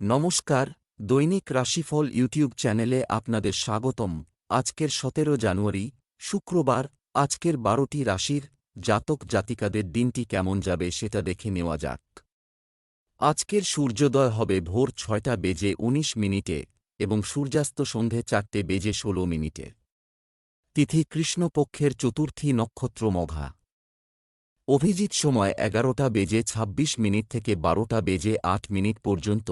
নমস্কার, দৈনিক রাশিফল ইউটিউব চ্যানেলে আপনাদের স্বাগতম। আজকের সতেরো জানুয়ারি, শুক্রবার, আজকের বারোটি রাশির জাতক জাতিকাদের দিনটি কেমন যাবে সেটা দেখে নেওয়া যাক। আজকের সূর্যোদয় হবে ভোর ছয়টা বেজে ১৯ মিনিটে এবং সূর্যাস্ত সন্ধে চারটে বেজে ষোলো মিনিটে। তিথি কৃষ্ণপক্ষের চতুর্থী নক্ষত্র মঘা। অভিজিৎ সময় এগারোটা বেজে ২৬ মিনিট থেকে বারোটা বেজে আট মিনিট পর্যন্ত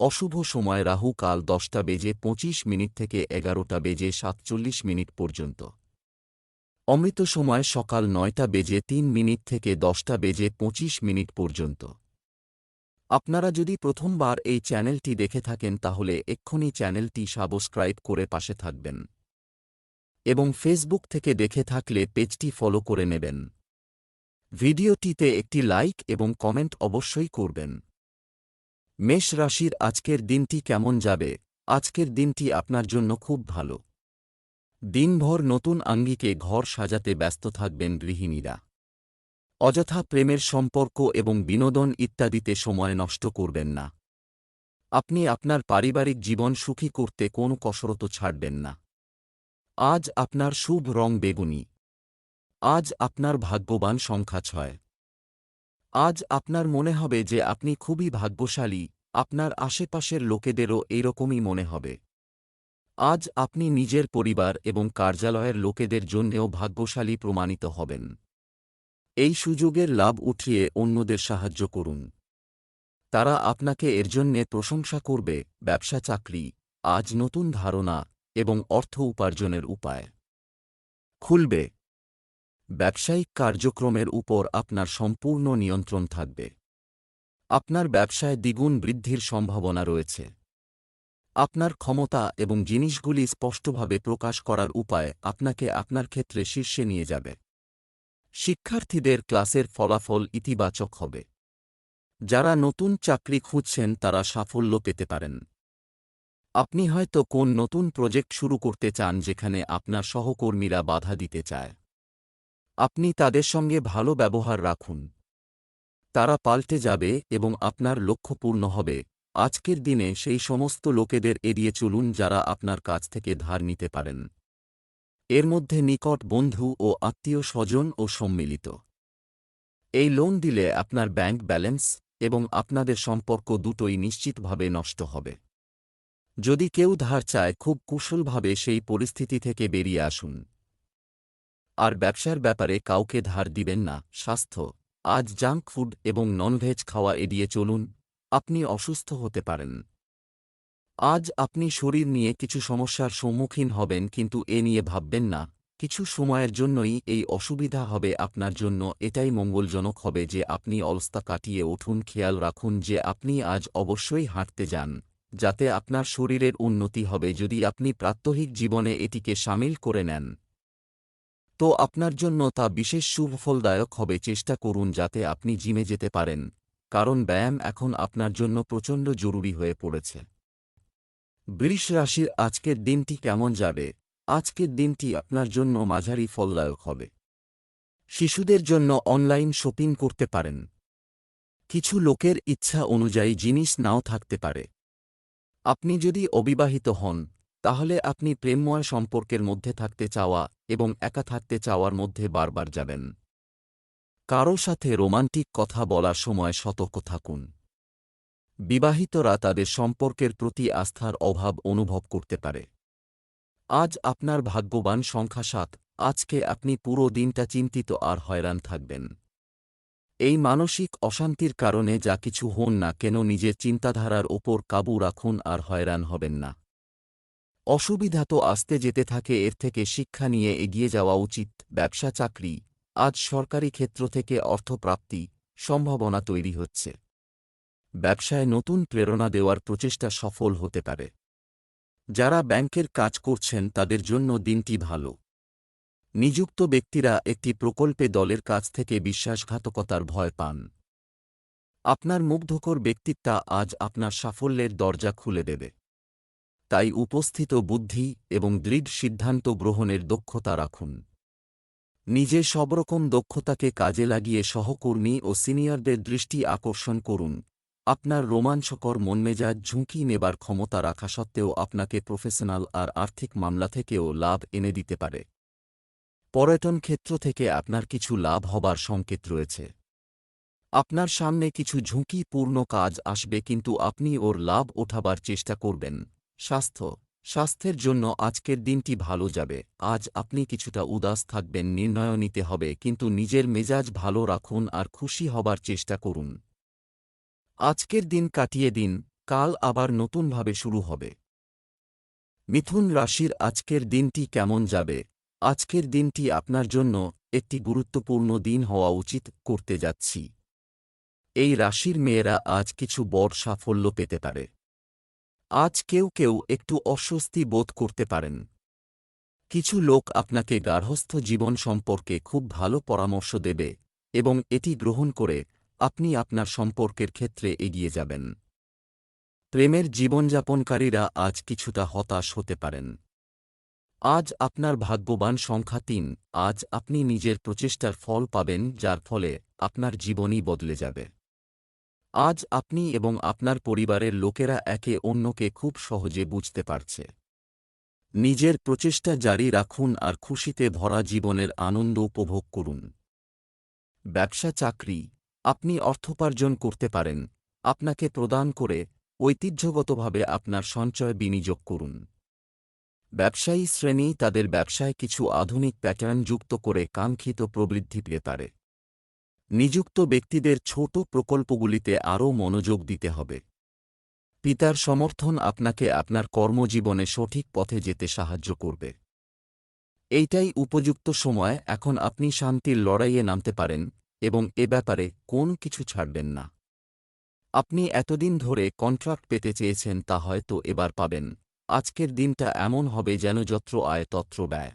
অশুভ সময় রাহু কাল দশটা বেজে পঁচিশ মিনিট থেকে এগারোটা বেজে সাতচল্লিশ মিনিট পর্যন্ত। অমৃত সময় সকাল নয়টা বেজে তিন মিনিট থেকে দশটা বেজে পঁচিশ মিনিট পর্যন্ত। আপনারা যদি প্রথমবার এই চ্যানেলটি দেখে থাকেন তাহলে এক্ষুনি চ্যানেলটি সাবস্ক্রাইব করে পাশে থাকবেন। এবং ফেসবুক থেকে দেখে থাকলে পেজটি ফলো করে নেবেন। ভিডিওটিতে একটি লাইক এবং কমেন্ট অবশ্যই করবেন। মেষ রাশির আজকের দিনটি কেমন যাবে? আজকের দিনটি আপনার জন্য খুব ভালো। দিনভর নতুন আঙ্গিকে ঘর সাজাতে ব্যস্ত থাকবেন গৃহিণীরা। অযথা প্রেমের সম্পর্ক এবং বিনোদন ইত্যাদিতে সময় নষ্ট করবেন না। আপনি আপনার পারিবারিক জীবন সুখী করতে কোনো কসরত ছাড়বেন না। আজ আপনার শুভ রং বেগুনি। আজ আপনার ভাগ্যবান সংখ্যা ছয়। আজ আপনার মনে হবে যে আপনি খুবই ভাগ্যশালী, আপনার আশেপাশের লোকেদেরও এইরকমই মনে হবে। আজ আপনি নিজের পরিবার এবং কার্যালয়ের লোকেদের জন্যেও ভাগ্যশালী প্রমাণিত হবেন। এই সুযোগের লাভ উঠিয়ে অন্যদের সাহায্য করুন। তারা আপনাকে এর জন্যে প্রশংসা করবে, ব্যবসা চাকরি, আজ নতুন ধারণা এবং অর্থ উপার্জনের উপায়। খুলবে। ব্যবসায়িক কার্যক্রমের উপর আপনার সম্পূর্ণ নিয়ন্ত্রণ থাকবে। আপনার ব্যবসায় দ্বিগুণ বৃদ্ধির সম্ভাবনা রয়েছে। আপনার ক্ষমতা এবং জিনিসগুলি স্পষ্টভাবে প্রকাশ করার উপায় আপনাকে আপনার ক্ষেত্রে শীর্ষে নিয়ে যাবে। শিক্ষার্থীদের ক্লাসের ফলাফল ইতিবাচক হবে। যারা নতুন চাকরি খুঁজছেন তারা সাফল্য পেতে পারেন। আপনি হয়তো কোন নতুন প্রজেক্ট শুরু করতে চান যেখানে আপনার সহকর্মীরা বাধা দিতে চায়। আপনি তাদের সঙ্গে ভালো ব্যবহার রাখুন। তারা পাল্টে যাবে এবং আপনার লক্ষ্য পূর্ণ হবে। আজকের দিনে সেই সমস্ত লোকেদের এড়িয়ে চলুন যারা আপনার কাছ থেকে ধার নিতে পারেন। এর মধ্যে নিকট বন্ধু ও আত্মীয় স্বজন ও সম্মিলিত। এই লোন দিলে আপনার ব্যাংক ব্যালেন্স এবং আপনাদের সম্পর্ক দুটোই নিশ্চিতভাবে নষ্ট হবে। যদি কেউ ধার চায়, খুব কুশলভাবে সেই পরিস্থিতি থেকে বেরিয়ে আসুন। আর ব্যবসার ব্যাপারে কাউকে ধার দিবেন না। স্বাস্থ্য। আজ জাঙ্ক ফুড এবং ননভেজ খাওয়া এড়িয়ে চলুন। আপনি অসুস্থ হতে পারেন। আজ আপনি শরীর নিয়ে কিছু সমস্যার সম্মুখীন হবেন কিন্তু এ নিয়ে ভাববেন না। কিছু সময়ের জন্যই এই অসুবিধা হবে আপনার জন্য। এটাই মঙ্গলজনক হবে যে আপনি অলস্তা কাটিয়ে উঠুন। খেয়াল রাখুন যে আপনি আজ অবশ্যই হাঁটতে যান, যাতে আপনার শরীরের উন্নতি হবে। যদি আপনি প্রাত্যহিক জীবনে এটিকে সামিল করে নেন তো আপনার জন্য তা বিশেষ সুফলদায়ক হবে। চেষ্টা করুন যাতে আপনি জিমে যেতে পারেন, কারণ ব্যায়াম এখন আপনার জন্য প্রচণ্ড জরুরি হয়ে পড়েছে। বৃষ রাশির আজকের দিনটি কেমন যাবে? আজকের দিনটি আপনার জন্য মাঝারি ফলদায়ক হবে। শিশুদের জন্য অনলাইন শপিং করতে পারেন। কিছু লোকের ইচ্ছা অনুযায়ী জিনিস নাও থাকতে পারে। আপনি যদি অবিবাহিত হন তাহলে আপনি প্রেমময় সম্পর্কের মধ্যে থাকতে চাওয়া এবং একা থাকতে চাওয়ার মধ্যে বারবার যাবেন। কারও সাথে রোমান্টিক কথা বলার সময় সতর্ক থাকুন। বিবাহিতরা তাদের সম্পর্কের প্রতি আস্থার অভাব অনুভব করতে পারে। আজ আপনার ভাগ্যবান সংখ্যা সাত আজকে আপনি পুরো দিনটা চিন্তিত আর হয়রান থাকবেন। এই মানসিক অশান্তির কারণে যা কিছু হন না কেন নিজের চিন্তাধারার ওপর কাবু রাখুন আর হয়রান হবেন না। অসুবিধা তো আসতে যেতে থাকে, এর থেকে শিক্ষা নিয়ে এগিয়ে যাওয়া উচিত। ব্যবসা, চাকরি, আজ সরকারি ক্ষেত্র থেকে অর্থপ্রাপ্তি সম্ভাবনা তৈরি হচ্ছে। ব্যবসায় নতুন প্রেরণা দেওয়ার প্রচেষ্টা সফল হতে পারে। যারা ব্যাংকের কাজ করছেন, তাদের জন্য দিনটি ভালো। নিযুক্ত ব্যক্তিরা একটি প্রকল্পে দলের কাছ থেকে বিশ্বাসঘাতকতার ভয় পান। আপনার মুগ্ধকর ব্যক্তিত্বা আজ আপনার সাফল্যের দরজা খুলে দেবে। তাই উপস্থিত বুদ্ধি এবং দৃঢ় সিদ্ধান্ত গ্রহণের দক্ষতা রাখুন। নিজে সবরকম দক্ষতাকে কাজে লাগিয়ে সহকর্মী ও সিনিয়রদের দৃষ্টি আকর্ষণ করুন। আপনার রোমাঞ্চকর মনমেজাজ ঝুঁকি নেবার ক্ষমতা রাখা সত্ত্বেও আপনাকে প্রফেশনাল আর আর্থিক মামলা থেকেও লাভ এনে দিতে পারে। পর্যটন ক্ষেত্র থেকে আপনার কিছু লাভ হবার সংকেত রয়েছে। আপনার সামনে কিছু ঝুঁকিপূর্ণ কাজ আসবে কিন্তু আপনি ওর লাভ ওঠাবার চেষ্টা করবেন। স্বাস্থ্য। স্বাস্থ্যের জন্য আজকের দিনটি ভালো যাবে। আজ আপনি কিছুটা উদাস থাকবেন, নির্ণয় নিতে হবে, কিন্তু নিজের মেজাজ ভালো রাখুন আর খুশি হবার চেষ্টা করুন। আজকের দিন কাটিয়ে দিন, কাল আবার নতুনভাবে শুরু হবে। মিথুন রাশির আজকের দিনটি কেমন যাবে? আজকের দিনটি আপনার জন্য একটি গুরুত্বপূর্ণ দিন হওয়া উচিত করতে যাচ্ছি। এই রাশির মেয়েরা আজ কিছু বড় সাফল্য পেতে পারে। আজ কেউ কেউ একটু অস্বস্তি বোধ করতে পারেন। কিছু লোক আপনাকে গার্হস্থ জীবন সম্পর্কে খুব ভালো পরামর্শ দেবে এবং এটি গ্রহণ করে আপনি আপনার সম্পর্কের ক্ষেত্রে এগিয়ে যাবেন। প্রেমের জীবনযাপনকারীরা আজ কিছুটা হতাশ হতে পারেন। আজ আপনার ভাগ্যবান সংখ্যা তিন, আজ আপনি নিজের প্রচেষ্টার ফল পাবেন যার ফলে আপনার জীবনই বদলে যাবে। আজ আপনি এবং আপনার পরিবারের লোকেরা একে অন্যকে খুব সহজে বুঝতে পারছে। নিজের প্রচেষ্টা জারি রাখুন আর খুশিতে ভরা জীবনের আনন্দ উপভোগ করুন। ব্যবসা চাকরি, আপনি অর্থোপার্জন করতে পারেন, আপনাকে প্রদান করে ঐতিহ্যগতভাবে আপনার সঞ্চয় বিনিয়োগ করুন। ব্যবসায়ী শ্রেণি তাদের ব্যবসায় কিছু আধুনিক প্যাটার্ন যুক্ত করে কাঙ্ক্ষিত প্রবৃদ্ধি পেতে পারে। নিযুক্ত ব্যক্তিদের ছোট প্রকল্পগুলিতে আরও মনোযোগ দিতে হবে। পিতার সমর্থন আপনাকে আপনার কর্মজীবনে সঠিক পথে যেতে সাহায্য করবে। এইটাই উপযুক্ত সময়, এখন আপনি শান্তির লড়াইয়ে নামতে পারেন এবং এ ব্যাপারে কোন কিছু ছাড়বেন না। আপনি এতদিন ধরে কন্ট্রাক্ট পেতে চেয়েছেন তা হয়তো এবার পাবেন। আজকের দিনটা এমন হবে যেন যত্র আয় তত্র ব্যয়।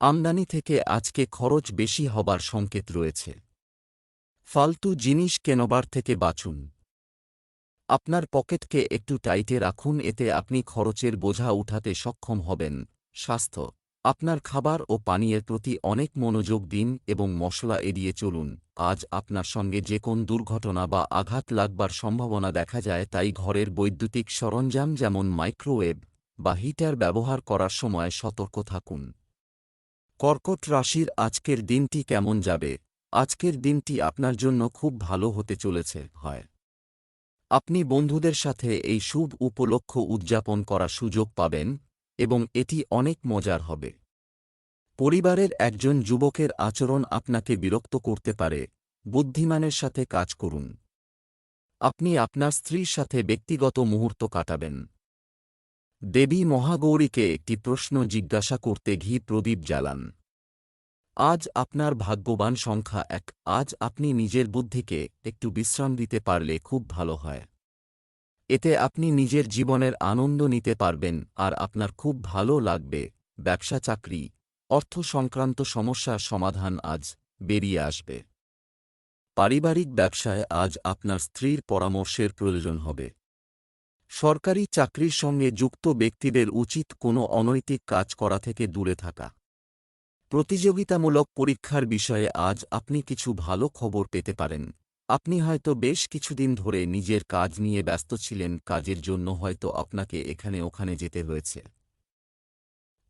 আমদানি থেকে আজকে খরচ বেশি হবার সংকেত রয়েছে। ফালতু জিনিস কেনবার থেকে বাঁচুন। আপনার পকেটকে একটু টাইটে রাখুন, এতে আপনি খরচের বোঝা উঠাতে সক্ষম হবেন। স্বাস্থ্য, আপনার খাবার ও পানীয়ের প্রতি অনেক মনোযোগ দিন এবং মশলা এড়িয়ে চলুন। আজ আপনার সঙ্গে যে কোন দুর্ঘটনা বা আঘাত লাগবার সম্ভাবনা দেখা যায়, তাই ঘরের বৈদ্যুতিক সরঞ্জাম যেমন মাইক্রোওয়েভ বা হিটার ব্যবহার করার সময় সতর্ক থাকুন। কর্কট রাশির আজকের দিনটি কেমন যাবে? আজকের দিনটি আপনার জন্য খুব ভালো হতে চলেছে, হয়। আপনি বন্ধুদের সাথে এই শুভ উপলক্ষ উদযাপন করার সুযোগ পাবেন, এবং এটি অনেক মজার হবে। পরিবারের একজন যুবকের আচরণ আপনাকে বিরক্ত করতে পারে, বুদ্ধিমানের সাথে কাজ করুন। আপনি আপনার স্ত্রীর সাথে ব্যক্তিগত মুহূর্ত কাটাবেন। দেবী মহাগৌরীকে একটি প্রশ্ন জিজ্ঞাসা করতে ঘি প্রদীপ জ্বালান। আজ আপনার ভাগ্যবান সংখ্যা এক। আজ আপনি নিজের বুদ্ধিকে একটু বিশ্রাম দিতে পারলে খুব ভালো হয়। এতে আপনি নিজের জীবনের আনন্দ নিতে পারবেন আর আপনার খুব ভালো লাগবে। ব্যবসা চাকরি, অর্থ সংক্রান্ত সমস্যার সমাধান আজ বেরিয়ে আসবে। পারিবারিক ব্যবসায় আজ আপনার স্ত্রীর পরামর্শের প্রয়োজন হবে। সরকারি চাকরির সঙ্গে যুক্ত ব্যক্তিদের উচিত কোনো অনৈতিক কাজ করা থেকে দূরে থাকা। প্রতিযোগিতামূলক পরীক্ষার বিষয়ে আজ আপনি কিছু ভালো খবর পেতে পারেন। আপনি হয়তো বেশ কিছুদিন ধরে নিজের কাজ নিয়ে ব্যস্ত ছিলেন, কাজের জন্য হয়তো আপনাকে এখানে ওখানে যেতে হয়েছে।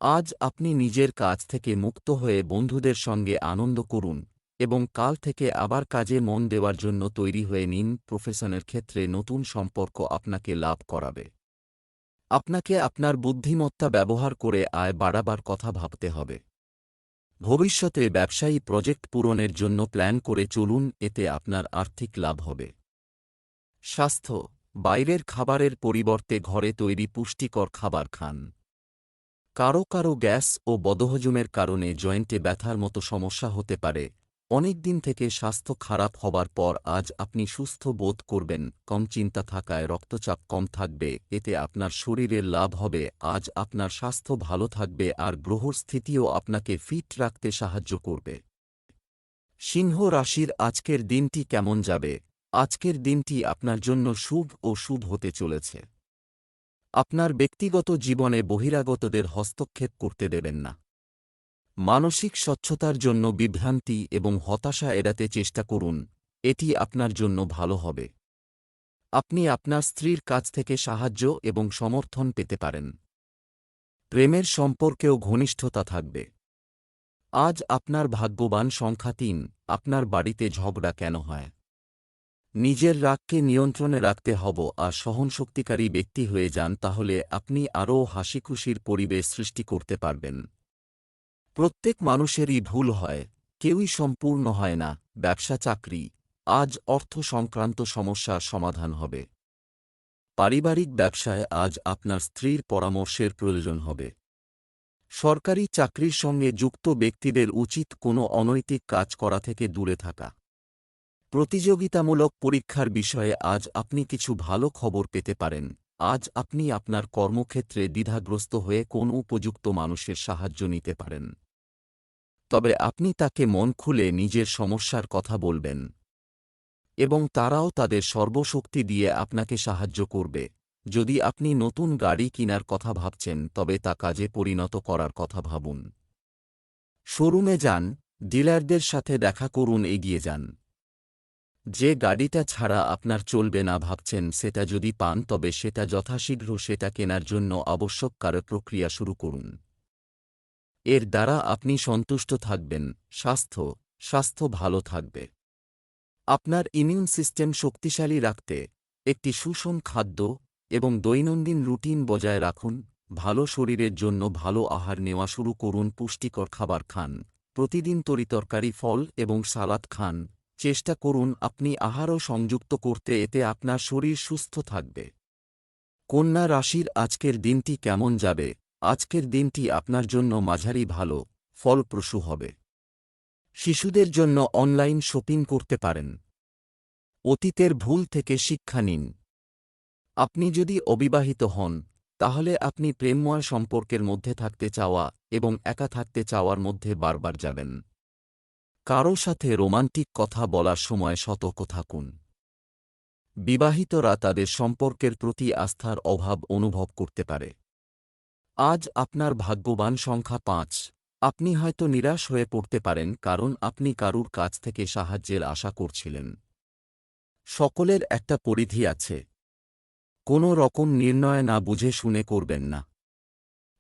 আজ আপনি নিজের কাজ থেকে মুক্ত হয়ে বন্ধুদের সঙ্গে আনন্দ করুন এবং কাল থেকে আবার কাজে মন দেওয়ার জন্য তৈরি হয়ে নিন, প্রফেশনের ক্ষেত্রে নতুন সম্পর্ক আপনাকে লাভ করাবে। আপনাকে আপনার বুদ্ধিমত্তা ব্যবহার করে আয় বাড়াবার কথা ভাবতে হবে। ভবিষ্যতে ব্যবসায়ী প্রজেক্ট পূরণের জন্য প্ল্যান করে চলুন, এতে আপনার আর্থিক লাভ হবে। স্বাস্থ্য, বাইরের খাবারের পরিবর্তে ঘরে তৈরি পুষ্টিকর খাবার খান। কারও কারও গ্যাস ও বদহজমের কারণে জয়েন্টে ব্যথার মতো সমস্যা হতে পারে অনেক দিন থেকে স্বাস্থ্য খারাপ হবার পর আজ আপনি সুস্থ বোধ করবেন, কম চিন্তা থাকায় রক্তচাপ কম থাকবে, এতে আপনার শরীরের লাভ হবে, আজ আপনার স্বাস্থ্য ভালো থাকবে আর গ্রহর স্থিতিও আপনাকে ফিট রাখতে সাহায্য করবে। সিংহ রাশির আজকের দিনটি কেমন যাবে? আজকের দিনটি আপনার জন্য শুভ ও শুভ হতে চলেছে। আপনার ব্যক্তিগত জীবনে বহিরাগতদের হস্তক্ষেপ করতে দেবেন না। মানসিক স্বচ্ছতার জন্য বিভ্রান্তি এবং হতাশা এড়াতে চেষ্টা করুন, এটি আপনার জন্য ভালো হবে। আপনি আপনার স্ত্রীর কাছ থেকে সাহায্য এবং সমর্থন পেতে পারেন। প্রেমের সম্পর্কেও ঘনিষ্ঠতা থাকবে। আজ আপনার ভাগ্যবান সংখ্যা তিন, আপনার বাড়িতে ঝগড়া কেন হয়? নিজের রাগকে নিয়ন্ত্রণে রাখতে হব আর সহনশক্তিকারী ব্যক্তি হয়ে যান তাহলে আপনি আরও হাসিখুশির পরিবেশ সৃষ্টি করতে পারবেন। প্রত্যেক মানুষেরই ভুল হয়, কেউই সম্পূর্ণ হয় না, ব্যবসা চাকরি, আজ অর্থ সংক্রান্ত সমস্যার সমাধান হবে। পারিবারিক ব্যবসায় আজ আপনার স্ত্রীর পরামর্শের প্রয়োজন হবে। সরকারি চাকরির সঙ্গে যুক্ত ব্যক্তিদের উচিত কোনো অনৈতিক কাজ করা থেকে দূরে থাকা। প্রতিযোগিতামূলক পরীক্ষার বিষয়ে আজ আপনি কিছু ভালো খবর পেতে পারেন। আজ আপনি আপনার কর্মক্ষেত্রে দ্বিধাগ্রস্ত হয়ে কোন উপযুক্ত মানুষের সাহায্য নিতে পারেন। তবে আপনি তাকে মন খুলে নিজের সমস্যার কথা বলবেন এবং তারাও তাদের সর্বশক্তি দিয়ে আপনাকে সাহায্য করবে। যদি আপনি নতুন গাড়ি কিনার কথা ভাবছেন, তবে তা কাজে পরিণত করার কথা ভাবুন। শোরুমে যান, ডিলারদের সাথে দেখা করুন, এগিয়ে যান। যে গাড়িটা ছাড়া আপনার চলবে না ভাবছেন, সেটা যদি পান, তবে সেটা যথাশীঘ্র সেটা কেনার জন্য আবশ্যক কারও প্রক্রিয়া শুরু করুন। এর দ্বারা আপনি সন্তুষ্ট থাকবেন, স্বাস্থ্য স্বাস্থ্য ভালো থাকবে। আপনার ইমিউন সিস্টেম শক্তিশালী রাখতে একটি সুষম খাদ্য এবং দৈনন্দিন রুটিন বজায় রাখুন, ভালো শরীরের জন্য ভালো আহার নেওয়া শুরু করুন, পুষ্টিকর খাবার খান, প্রতিদিন তরিতরকারি ফল এবং সালাদ খান, চেষ্টা করুন আপনি আহারও সংযুক্ত করতে, এতে আপনার শরীর সুস্থ থাকবে। কন্যা রাশির আজকের দিনটি কেমন যাবে? আজকের দিনটি আপনার জন্য মাঝারি ভালো, ফলপ্রসূ হবে। শিশুদের জন্য অনলাইন শপিং করতে পারেন। অতীতের ভুল থেকে শিক্ষা নিন। আপনি যদি অবিবাহিত হন, তাহলে আপনি প্রেমময় সম্পর্কের মধ্যে থাকতে চাওয়া এবং একা থাকতে চাওয়ার মধ্যে বারবার যাবেন। কারও সাথে রোমান্টিক কথা বলার সময় সতর্ক থাকুন। বিবাহিতরা তাদের সম্পর্কের প্রতি আস্থার অভাব অনুভব করতে পারে। আজ আপনার ভাগ্যবান সংখ্যা পাঁচ। আপনি হয়তো নিরাশ হয়ে পড়তে পারেন কারণ আপনি কারুর কাছ থেকে সাহায্যের আশা করছিলেন। সকলের একটা পরিধি আছে। কোনো রকম নির্ণয় না বুঝে শুনে করবেন না।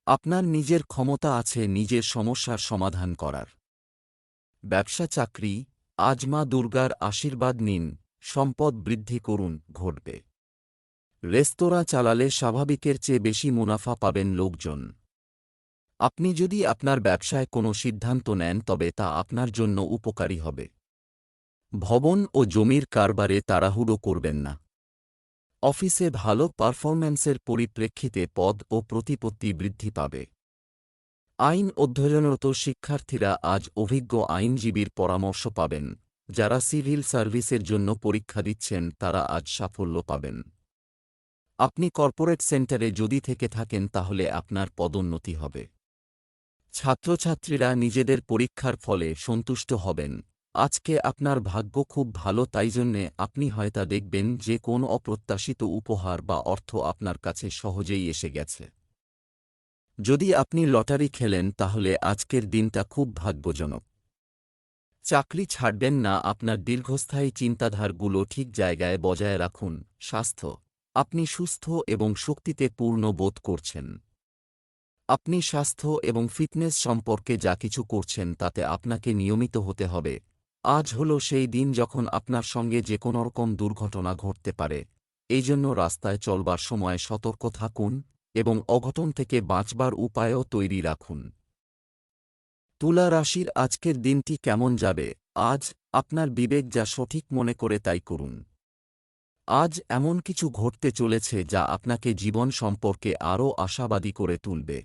আপনার নিজের ক্ষমতা আছে নিজের সমস্যার সমাধান করার। ব্যবসা চাকরি আজ মা দুর্গার আশীর্বাদ নিন, সম্পদ বৃদ্ধি করুন, ঘটবে। রেস্তোরাঁ চালালে স্বাভাবিকের চেয়ে বেশি মুনাফা পাবেন লোকজন। আপনি যদি আপনার ব্যবসায় কোনো সিদ্ধান্ত নেন, তবে তা আপনার জন্য উপকারী হবে। ভবন ও জমির কারবারে তাড়াহুড়ো করবেন না। অফিসে ভালো পারফরম্যান্সের পরিপ্রেক্ষিতে পদ ও প্রতিপত্তি বৃদ্ধি পাবে। আইন অধ্যয়নরত শিক্ষার্থীরা আজ অভিজ্ঞ আইনজীবীর পরামর্শ পাবেন। যারা সিভিল সার্ভিসের জন্য পরীক্ষা দিচ্ছেন, তারা আজ সাফল্য পাবেন। আপনি কর্পোরেট সেন্টারে যদি থেকে থাকেন তাহলে আপনার পদোন্নতি হবে। ছাত্রছাত্রীরা নিজেদের পরীক্ষার ফলে সন্তুষ্ট হবেন। আজকে আপনার ভাগ্য খুব ভালো তাই জন্যে আপনি হয়তা দেখবেন যে কোন অপ্রত্যাশিত উপহার বা অর্থ আপনার কাছে সহজেই এসে গেছে। যদি আপনি লটারি খেলেন তাহলে আজকের দিনটা খুব ভাগ্যজনক। চাকরি ছাড়বেন না, আপনার দীর্ঘস্থায়ী চিন্তাধারগুলো ঠিক জায়গায় বজায় রাখুন। স্বাস্থ্য আপনি সুস্থ এবং শক্তিতে পূর্ণ বোধ করছেন। আপনি স্বাস্থ্য এবং ফিটনেস সম্পর্কে যা কিছু করছেন তাতে আপনাকে নিয়মিত হতে হবে। আজ হল সেই দিন যখন আপনার সঙ্গে যে কোনো রকম দুর্ঘটনা ঘটতে পারে। এই জন্য রাস্তায় চলবার সময় সতর্ক থাকুন এবং অঘটন থেকে বাঁচবার উপায়ও তৈরি রাখুন। তুলা রাশির আজকের দিনটি কেমন যাবে? আজ আপনার বিবেক যা সঠিক মনে করে তাই করুন। আজ এমন কিছু ঘটতে চলেছে যা আপনাকে জীবন সম্পর্কে আরও আশাবাদী করে তুলবে।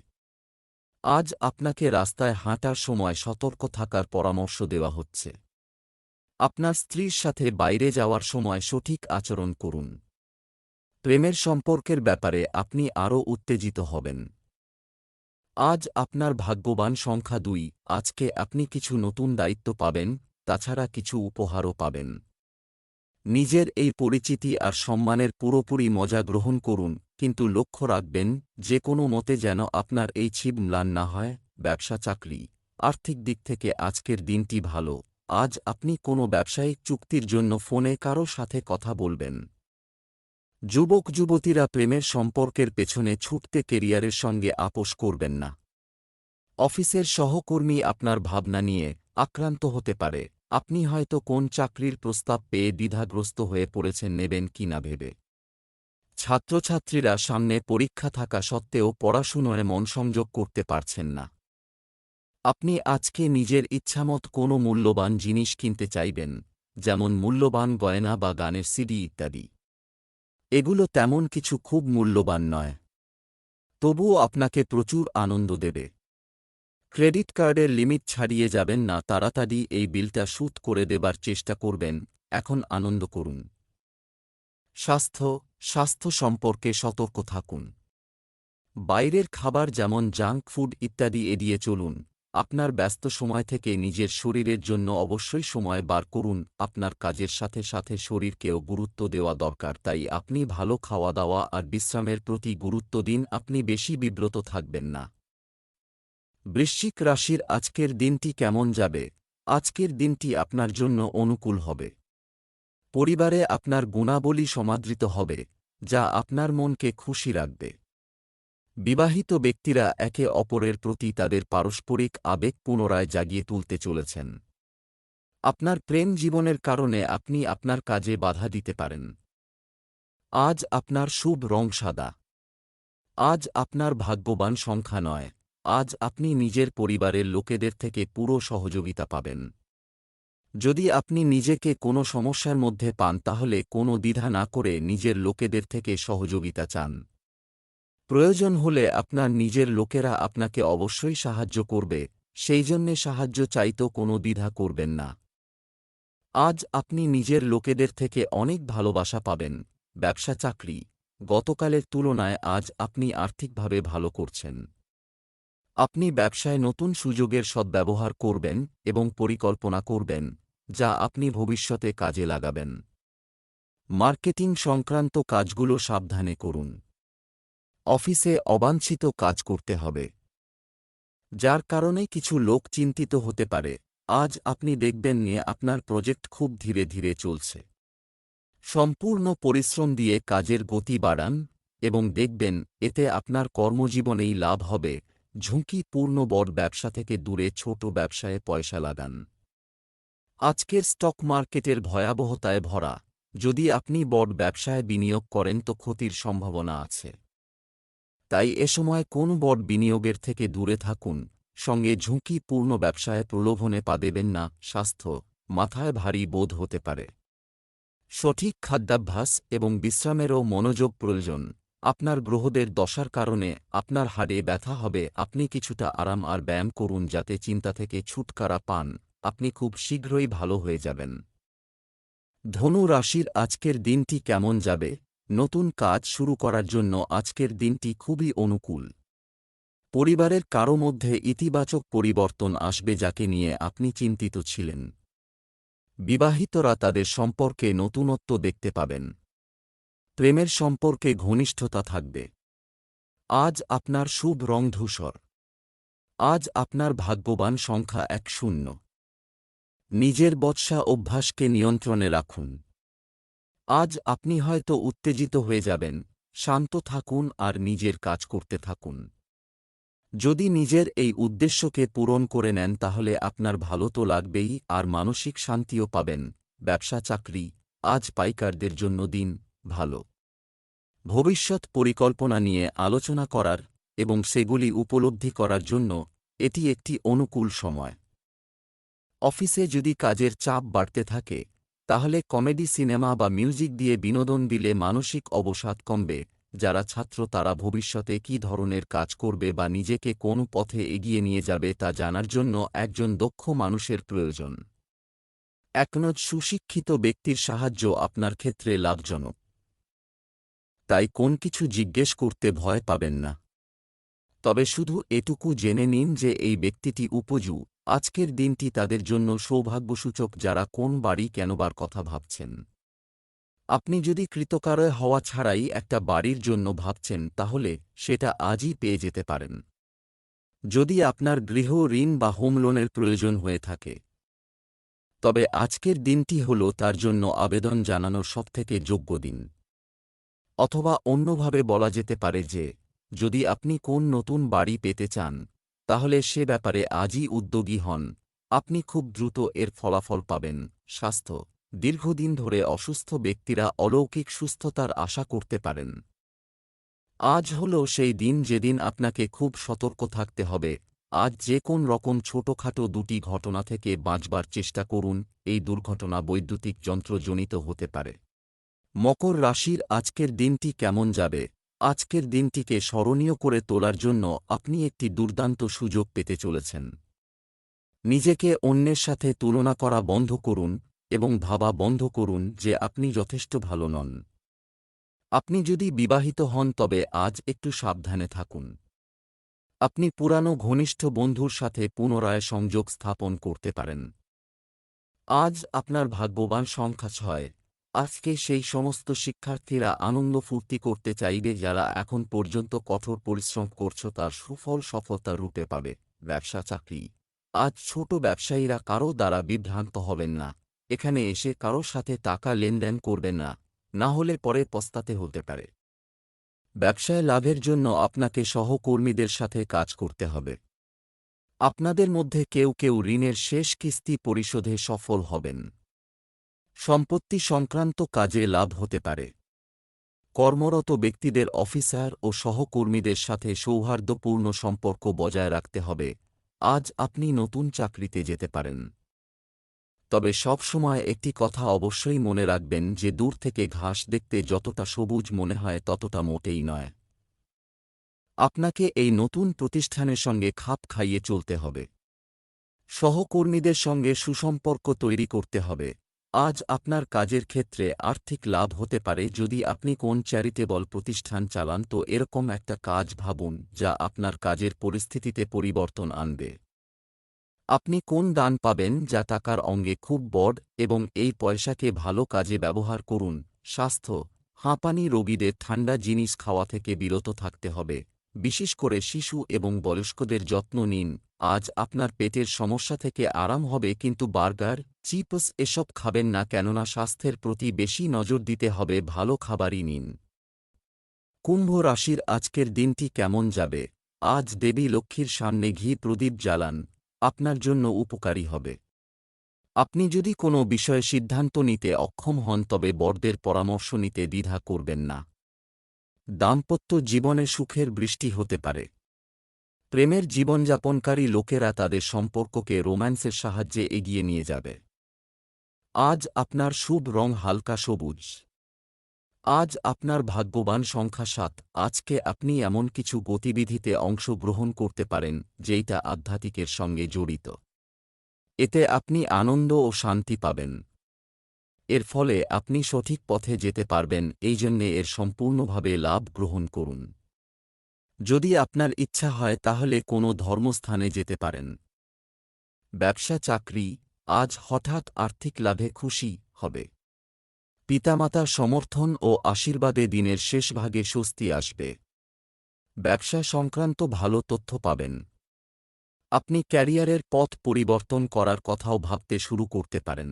আজ আপনাকে রাস্তায় হাঁটার সময় সতর্ক থাকার পরামর্শ দেওয়া হচ্ছে। আপনার স্ত্রীর সাথে বাইরে যাওয়ার সময় সঠিক আচরণ করুন। প্রেমের সম্পর্কের ব্যাপারে আপনি আরও উত্তেজিত হবেন। আজ আপনার ভাগ্যবান সংখ্যা দুই, আজকে আপনি কিছু নতুন দায়িত্ব পাবেন, তাছাড়া কিছু উপহারও পাবেন। নিজের এই পরিচিতি আর সম্মানের পুরোপুরি মজা গ্রহণ করুন, কিন্তু লক্ষ্য রাখবেন, যে কোনো মতে যেন আপনার এই ছিপ ম্লান না হয়, ব্যবসা চাকরি, আর্থিক দিক থেকে আজকের দিনটি ভালো, আজ আপনি কোনো ব্যবসায়িক চুক্তির জন্য ফোনে কারও সাথে কথা বলবেন। যুবক যুবতীরা প্রেমের সম্পর্কের পেছনে ছুটতে কেরিয়ারের সঙ্গে আপোষ করবেন না। অফিসের সহকর্মী আপনার ভাবনা নিয়ে আক্রান্ত হতে পারে। আপনি হয়তো কোন চাকরির প্রস্তাব পেয়ে দ্বিধাগ্রস্ত হয়ে পড়েছেন নেবেন কি না ভেবে। ছাত্রছাত্রীরা সামনে পরীক্ষা থাকা সত্ত্বেও পড়াশুনোয় মন সংযোগ করতে পারছেন না। আপনি আজকে নিজের ইচ্ছামত কোনো মূল্যবান জিনিস কিনতে চাইবেন, যেমন মূল্যবান গয়না বা গানের সিডি ইত্যাদি। এগুলো তেমন কিছু খুব মূল্যবান নয়। তবুও আপনাকে প্রচুর আনন্দ দেবে। ক্রেডিট কার্ডের লিমিট ছাড়িয়ে যাবেন না, তাড়াতাড়ি এই বিলটা সুদ করে দেবার চেষ্টা করবেন। এখন আনন্দ করুন। স্বাস্থ্য স্বাস্থ্য সম্পর্কে সতর্ক থাকুন। বাইরের খাবার যেমন জাঙ্ক ফুড ইত্যাদি এড়িয়ে চলুন। আপনার ব্যস্ত সময় থেকে নিজের শরীরের জন্য অবশ্যই সময় বার করুন। আপনার কাজের সাথে সাথে শরীরকেও গুরুত্ব দেওয়া দরকার, তাই আপনি ভালো খাওয়া দাওয়া আর বিশ্রামের প্রতি গুরুত্ব দিন। আপনি বেশি বিব্রত থাকবেন না। বৃশ্চিক রাশির আজকের দিনটি কেমন যাবে? আজকের দিনটি আপনার জন্য অনুকূল হবে। পরিবারে আপনার গুণাবলী সমাদৃত হবে, যা আপনার মনকে খুশি রাখবে। বিবাহিত ব্যক্তিরা একে অপরের প্রতি তাদের পারস্পরিক আবেগ পুনরায় জাগিয়ে তুলতে চলেছেন। আপনার প্রেম জীবনের কারণে আপনি আপনার কাজে বাধা দিতে পারেন। আজ আপনার শুভ রং সাদা। আজ আপনার ভাগ্যবান সংখ্যা নয়। আজ আপনি নিজের পরিবারের লোকেদের থেকে পুরো সহযোগিতা পাবেন। যদি আপনি নিজেকে কোনো সমস্যার মধ্যে পান, তাহলে কোনো দ্বিধা না করে নিজের লোকেদের থেকে সহযোগিতা চান। প্রয়োজন হলে আপনার নিজের লোকেরা আপনাকে অবশ্যই সাহায্য করবে, সেই জন্যে সাহায্য চাইতেও কোনো দ্বিধা করবেন না। আজ আপনি নিজের লোকেদের থেকে অনেক ভালোবাসা পাবেন, ব্যবসা চাকরি। গতকালের তুলনায় আজ আপনি আর্থিকভাবে ভালো করছেন। আপনি ব্যবসায় নতুন সুযোগের সদ্ব্যবহার করবেন এবং পরিকল্পনা করবেন, যা আপনি ভবিষ্যতে কাজে লাগাবেন। মার্কেটিং সংক্রান্ত কাজগুলো সাবধানে করুন। অফিসে অবাঞ্ছিত কাজ করতে হবে। যার কারণে কিছু লোক চিন্তিত হতে পারে। আজ আপনি দেখবেন নিয়ে আপনার প্রজেক্ট খুব ধীরে ধীরে চলছে। সম্পূর্ণ পরিশ্রম দিয়ে কাজের গতি বাড়ান এবং দেখবেন এতে আপনার কর্মজীবনেই লাভ হবে ঝুঁকিপূর্ণ বড় ব্যবসা থেকে দূরে ছোট ব্যবসায় পয়সা লাগান। আজকের স্টক মার্কেটের ভয়াবহতায় ভরা। যদি আপনি বড় ব্যবসায় বিনিয়োগ করেন তো ক্ষতির সম্ভাবনা আছে। তাই এ সময় কোন বড় বিনিয়োগের থেকে দূরে থাকুন। সঙ্গে ঝুঁকিপূর্ণ ব্যবসায় প্রলোভনে পা দেবেন না, স্বাস্থ্য মাথায় ভারী বোধ হতে পারে। সঠিক খাদ্যাভ্যাস এবং বিশ্রামেরও মনোযোগ প্রয়োজন। আপনার গ্রহদের দশার কারণে আপনার হাড়ে ব্যথা হবে, আপনি কিছুটা আরাম আর ব্যায়াম করুন যাতে চিন্তা থেকে ছুটকারা পান, আপনি খুব শীঘ্রই ভালো হয়ে যাবেন। ধনু রাশির আজকের দিনটি কেমন যাবে? নতুন কাজ শুরু করার জন্য আজকের দিনটি খুবই অনুকূল। পরিবারের কারও মধ্যে ইতিবাচক পরিবর্তন আসবে যাকে নিয়ে আপনি চিন্তিত ছিলেন। বিবাহিতরা তাদের সম্পর্কে নতুনত্ব দেখতে পাবেন। প্রেমের সম্পর্কে ঘনিষ্ঠতা থাকবে। আজ আপনার শুভ রং ধূসর। আজ আপনার ভাগ্যবান সংখ্যা এক শূন্য। নিজের বৎসা অভ্যাসকে নিয়ন্ত্রণে রাখুন। আজ আপনি হয়তো উত্তেজিত হয়ে যাবেন, শান্ত থাকুন আর নিজের কাজ করতে থাকুন। যদি নিজের এই উদ্দেশ্যকে পূরণ করে নেন তাহলে আপনার ভালো তো লাগবেই আর মানসিক শান্তিও পাবেন। ব্যবসা, চাকরি, আজ পাইকারদের জন্য দিন। ভালো। ভবিষ্যৎ পরিকল্পনা নিয়ে আলোচনা করার এবং সেগুলি উপলব্ধি করার জন্য এটি একটি অনুকূল সময়। অফিসে যদি কাজের চাপ বাড়তে থাকে, তাহলে কমেডি সিনেমা বা মিউজিক দিয়ে বিনোদন দিলে মানসিক অবসাদ কমবে, যারা ছাত্র তারা ভবিষ্যতে কি ধরনের কাজ করবে বা নিজেকে কোন পথে এগিয়ে নিয়ে যাবে তা জানার জন্য একজন দক্ষ মানুষের প্রয়োজন। একনজ সুশিক্ষিত ব্যক্তির সাহায্য আপনার ক্ষেত্রে লাভজনক। তাই কোন কিছু জিজ্ঞেস করতে ভয় পাবেন না। তবে শুধু এটুকু জেনে নিন যে এই ব্যক্তিটি উপজু, আজকের দিনটি তাদের জন্য সৌভাগ্যসূচক যারা কোন বাড়ি কেনবার কথা ভাবছেন। আপনি যদি কৃতকারয় হওয়া ছাড়াই একটা বাড়ির জন্য ভাবছেন তাহলে সেটা আজই পেয়ে যেতে পারেন। যদি আপনার গৃহ ঋণ বা হোম লোনের প্রয়োজন হয়ে থাকে। তবে আজকের দিনটি হল তার জন্য আবেদন জানানোর সবথেকে যোগ্য দিন। অথবা অন্যভাবে বলা যেতে পারে যে, যদি আপনি কোন নতুন বাড়ি পেতে চান, তাহলে সে ব্যাপারে আজই উদ্যোগী হন। আপনি খুব দ্রুত এর ফলাফল পাবেন। স্বাস্থ্য। দীর্ঘদিন ধরে অসুস্থ ব্যক্তিরা অলৌকিক সুস্থতার আশা করতে পারেন। আজ হল সেই দিন যেদিন আপনাকে খুব সতর্ক থাকতে হবে। আজ যে কোন রকম ছোটখাটো দুটি ঘটনা থেকে বাঁচবার চেষ্টা করুন। এই দুর্ঘটনা বৈদ্যুতিক যন্ত্রজনিত হতে পারে। মকর রাশির আজকের দিনটি কেমন যাবে? আজকের দিনটিকে স্মরণীয় করে তোলার জন্য আপনি একটি দুর্দান্ত সুযোগ পেতে চলেছেন। নিজেকে অন্যের সাথে তুলনা করা বন্ধ করুন এবং ভাবা বন্ধ করুন যে আপনি যথেষ্ট ভালো নন। আপনি যদি বিবাহিত হন তবে আজ একটু সাবধানে থাকুন। আপনি পুরানো ঘনিষ্ঠ বন্ধুর সাথে পুনরায় সংযোগ স্থাপন করতে পারেন। আজ আপনার ভাগ্যবান সংখ্যা ছয়। আজকে সেই সমস্ত শিক্ষার্থীরা আনন্দ ফুর্তি করতে চাইবে যারা এখন পর্যন্ত কঠোর পরিশ্রম করছ তার সুফল সফলতা রূপে পাবে। ব্যবসা চাকরি। আজ ছোট ব্যবসায়ীরা কারও দ্বারা বিভ্রান্ত হবেন না। এখানে এসে কারও সাথে টাকা লেনদেন করবেন না। না হলে পরে পস্তাতে হতে পারে। ব্যবসায় লাভের জন্য আপনাকে সহকর্মীদের সাথে কাজ করতে হবে। আপনাদের মধ্যে কেউ কেউ ঋণের শেষ কিস্তি পরিশোধে সফল হবেন। সম্পত্তি সংক্রান্ত কাজে লাভ হতে পারে। কর্মরত ব্যক্তিদের অফিসার ও সহকর্মীদের সাথে সৌহার্দ্যপূর্ণ সম্পর্ক বজায় রাখতে হবে। আজ আপনি নতুন চাকরিতে যেতে পারেন। তবে সব সময় একটি কথা অবশ্যই মনে রাখবেন যে দূর থেকে ঘাস দেখতে যতটা সবুজ মনে হয় ততটা মোটেই নয়। আপনাকে এই নতুন প্রতিষ্ঠানের সঙ্গে খাপ খাইয়ে চলতে হবে। সহকর্মীদের সঙ্গে সুসম্পর্ক তৈরি করতে হবে। আজ আপনার কাজের ক্ষেত্রে আর্থিক লাভ হতে পারে যদি আপনি কোন চ্যারিটেবল প্রতিষ্ঠান চালান, তো এরকম একটা কাজ ভাবুন যা আপনার কাজের পরিস্থিতিতে পরিবর্তন আনবে। আপনি কোন দান পাবেন যা টাকার অঙ্গে খুব বড় এবং এই পয়সাকে ভালো কাজে ব্যবহার করুন? স্বাস্থ্য, হাঁপানি রোগীদের ঠান্ডা জিনিস খাওয়া থেকে বিরত থাকতে হবে। বিশেষ করে শিশু এবং বয়স্কদের যত্ন নিন। আজ আপনার পেটের সমস্যা থেকে আরাম হবে, কিন্তু বার্গার, চিপস এসব খাবেন না, কেননা স্বাস্থ্যের প্রতি বেশি নজর দিতে হবে, ভালো খাবারই নিন। কুম্ভ রাশির আজকের দিনটি কেমন যাবে? আজ দেবী লক্ষ্মীর সামনে ঘি প্রদীপ জ্বালান, আপনার জন্য উপকারী হবে। আপনি যদি কোনো বিষয়ে সিদ্ধান্ত নিতে অক্ষম হন, তবে বড়দের পরামর্শ নিতে দ্বিধা করবেন না। দাম্পত্য জীবনে সুখের বৃষ্টি হতে পারে। প্রেমের জীবনযাপনকারী লোকেরা তাদের সম্পর্ককে রোম্যান্সের সাহায্যে এগিয়ে নিয়ে যাবে। আজ আপনার শুভ রং হালকা সবুজ। আজ আপনার ভাগ্যবান সংখ্যা সাত। আজকে আপনি এমন কিছু গতিবিধিতে অংশগ্রহণ করতে পারেন, যেইটা আধ্যাত্মিকের সঙ্গে জড়িত। এতে আপনি আনন্দ ও শান্তি পাবেন। এর ফলে আপনি সঠিক পথে যেতে পারবেন, এই জন্যে এর সম্পূর্ণভাবে লাভ গ্রহণ করুন। যদি আপনার ইচ্ছা হয়, তাহলে কোনো ধর্মস্থানে যেতে পারেন। ব্যবসা, চাকরি, আজ হঠাৎ আর্থিক লাভে খুশি হবে। পিতামাতার সমর্থন ও আশীর্বাদে দিনের শেষ ভাগে স্বস্তি আসবে। ব্যবসা সংক্রান্ত ভালো তথ্য পাবেন। আপনি ক্যারিয়ারের পথ পরিবর্তন করার কথাও ভাবতে শুরু করতে পারেন।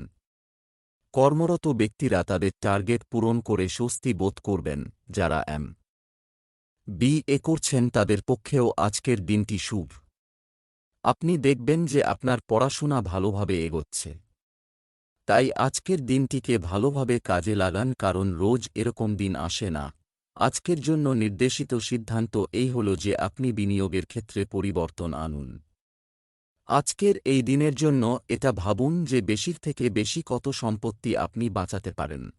কর্মরত ব্যক্তিরা তাদের টার্গেট পূরণ করে স্বস্তি বোধ করবেন, যারা এম বি এ করছেন তাদের পক্ষেও আজকের দিনটি শুভ। আপনি দেখবেন যে আপনার পড়াশোনা ভালোভাবে এগোচ্ছে। তাই আজকের দিনটিকে ভালোভাবে কাজে লাগান কারণ রোজ এরকম দিন আসে না। আজকের জন্য নির্দেশিত সিদ্ধান্ত এই হল যে আপনি বিনিয়োগের ক্ষেত্রে পরিবর্তন আনুন। আজকের এই দিনের জন্য এটা ভাবুন যে বেশির থেকে বেশি কত সম্পত্তি আপনি বাঁচাতে পারেন।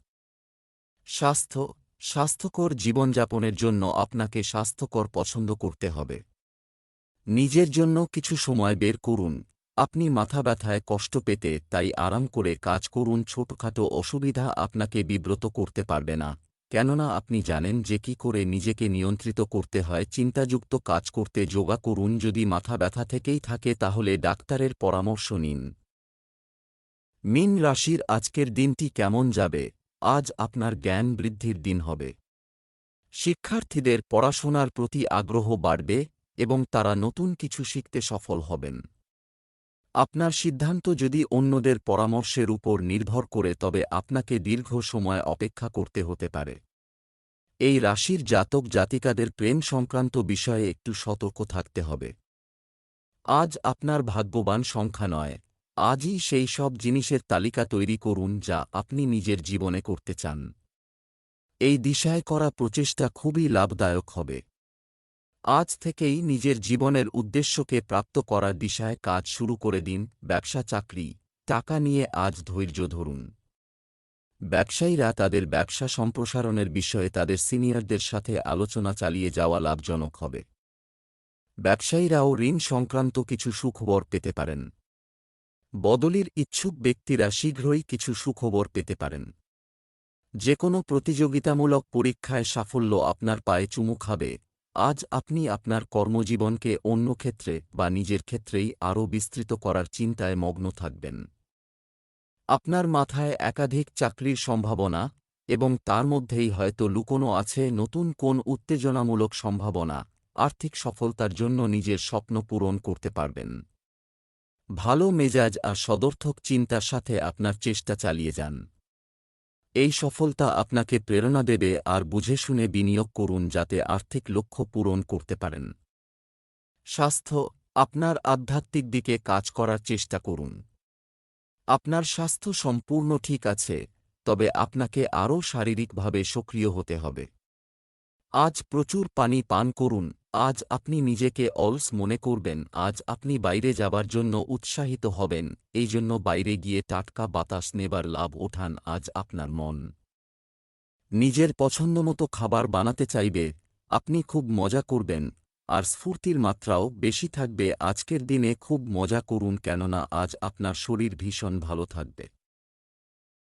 স্বাস্থ্য, স্বাস্থ্যকর জীবনযাপনের জন্য আপনাকে স্বাস্থ্যকর পছন্দ করতে হবে। নিজের জন্য কিছু সময় বের করুন। আপনি মাথা ব্যথায় কষ্ট পেতে তাই আরাম করে কাজ করুন। ছোটখাটো অসুবিধা আপনাকে বিব্রত করতে পারবে না। কেননা আপনি জানেন যে কি করে নিজেকে নিয়ন্ত্রিত করতে হয়, চিন্তাযুক্ত কাজ করতে, যোগা করুন, যদি মাথা ব্যথা থেকেই থাকে তাহলে ডাক্তারের পরামর্শ নিন। মিন রাশির আজকের দিনটি কেমন যাবে? আজ আপনার জ্ঞান বৃদ্ধির দিন হবে। শিক্ষার্থীদের পড়াশোনার প্রতি আগ্রহ বাড়বে এবং তারা নতুন কিছু শিখতে সফল হবেন। আপনার সিদ্ধান্ত যদি অন্যদের পরামর্শের উপর নির্ভর করে তবে আপনাকে দীর্ঘ সময় অপেক্ষা করতে হতে পারে। এই রাশির জাতক জাতিকাদের প্রেম সংক্রান্ত বিষয়ে একটু সতর্ক থাকতে হবে। আজ আপনার ভাগ্যবান সংখ্যা নয়। আজই সেই সব জিনিসের তালিকা তৈরি করুন যা আপনি নিজের জীবনে করতে চান। এই দিশায় করা প্রচেষ্টা খুবই লাভদায়ক হবে। আজ থেকেই নিজের জীবনের উদ্দেশ্যকে প্রাপ্ত করার দিশায় কাজ শুরু করে দিন ব্যবসা চাকরি। টাকা নিয়ে আজ ধৈর্য ধরুন। ব্যবসায়ীরা তাদের ব্যবসা সম্প্রসারণের বিষয়ে তাদের সিনিয়রদের সাথে আলোচনা চালিয়ে যাওয়া লাভজনক হবে। ব্যবসায়ীরাও ঋণ সংক্রান্ত কিছু সুখবর পেতে পারেন। বদলির ইচ্ছুক ব্যক্তিরা শীঘ্রই কিছু সুখবর পেতে পারেন। যে কোনো প্রতিযোগিতামূলক পরীক্ষায় সাফল্য আপনার পায়ে চুমু খাবে। আজ আপনি আপনার কর্মজীবনকে অন্য ক্ষেত্রে বা নিজের ক্ষেত্রেই আরও বিস্তৃত করার চিন্তায় মগ্ন থাকবেন। আপনার মাথায় একাধিক চাকরির সম্ভাবনা এবং তার মধ্যেই হয়তো লুকোনো আছে নতুন কোন উত্তেজনামূলক সম্ভাবনা, আর্থিক সফলতার জন্য নিজের স্বপ্ন পূরণ করতে পারবেন। ভালো মেজাজ আর সদর্থক চিন্তার সাথে আপনার চেষ্টা চালিয়ে যান। এই সফলতা আপনাকে প্রেরণা দেবে আর বুঝে শুনে বিনিয়োগ করুন যাতে আর্থিক লক্ষ্য পূরণ করতে পারেন। স্বাস্থ্য, আপনার আধ্যাত্মিক দিকে কাজ করার চেষ্টা করুন। আপনার স্বাস্থ্য সম্পূর্ণ ঠিক আছে, তবে আপনাকে আরও শারীরিকভাবে সক্রিয় হতে হবে। আজ প্রচুর পানি পান করুন আজ আপনি নিজেকে অলস মনে করবেন, আজ আপনি বাইরে যাবার জন্য উৎসাহিত হবেন, এই জন্য বাইরে গিয়ে টাটকা বাতাস নেবার লাভ ওঠান, আজ আপনার মন। নিজের পছন্দমতো খাবার বানাতে চাইবে, আপনি খুব মজা করবেন, আর স্ফূর্তির মাত্রাও বেশি থাকবে, আজকের দিনে খুব মজা করুন, কেননা আজ আপনার শরীর ভীষণ ভালো থাকবে।